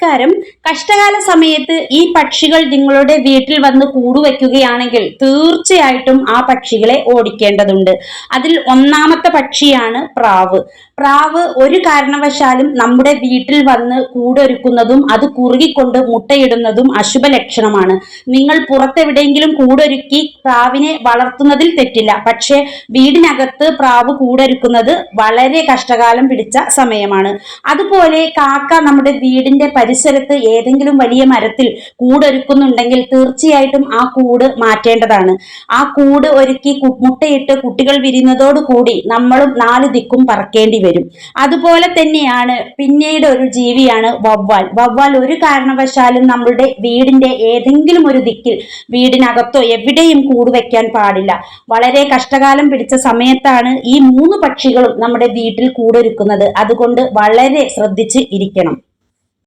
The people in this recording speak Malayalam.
നമസ്കാരം കഷ്ടകാല സമയത്ത് ഈ പക്ഷികൾ നിങ്ങളുടെ വീട്ടിൽ വന്ന് കൂടുവെക്കുകയാണെങ്കിൽ തീർച്ചയായിട്ടും ആ പക്ഷികളെ ഓടിക്കേണ്ടതുണ്ട്. അതിൽ ഒന്നാമത്തെ പക്ഷിയാണ് പ്രാവ്. പ്രാവ് ഒരു കാരണവശാലും നമ്മുടെ വീട്ടിൽ വന്ന് കൂടൊരുക്കുന്നതും അത് കുറുകിക്കൊണ്ട് മുട്ടയിടുന്നതും അശുഭ ലക്ഷണമാണ്. നിങ്ങൾ പുറത്തെവിടെയെങ്കിലും കൂടൊരുക്കി പ്രാവിനെ വളർത്തുന്നതിൽ തെറ്റില്ല. പക്ഷേ വീടിനകത്ത് പ്രാവ് കൂടൊരുക്കുന്നത് വളരെ കഷ്ടകാലം പിടിച്ച സമയമാണ്. അതുപോലെ കാക്ക നമ്മുടെ വീടിന്റെ പരിസരത്ത് ഏതെങ്കിലും വലിയ മരത്തിൽ കൂടൊരുക്കുന്നുണ്ടെങ്കിൽ തീർച്ചയായിട്ടും ആ കൂട് മാറ്റേണ്ടതാണ്. ആ കൂട് ഒരുക്കി മുട്ടയിട്ട് കുട്ടികൾ വിരിയുന്നതോടുകൂടി നമ്മളും നാല് ദിക്കും പറക്കേണ്ടി വരും. അതുപോലെ തന്നെയാണ് പിന്നീട് ഒരു ജീവിയാണ് വവ്വാൽ. വവ്വാൽ ഒരു കാരണവശാലും നമ്മളുടെ വീടിന്റെ ഏതെങ്കിലും ഒരു ദിക്കിൽ വീടിനകത്തോ എവിടെയും കൂട് വെക്കാൻ പാടില്ല. വളരെ കഷ്ടകാലം പിടിച്ച സമയത്താണ് ഈ മൂന്ന് പക്ഷികളും നമ്മുടെ വീട്ടിൽ കൂടൊരുക്കുന്നത്. അതുകൊണ്ട് വളരെ ശ്രദ്ധിച്ച് ഇരിക്കണം.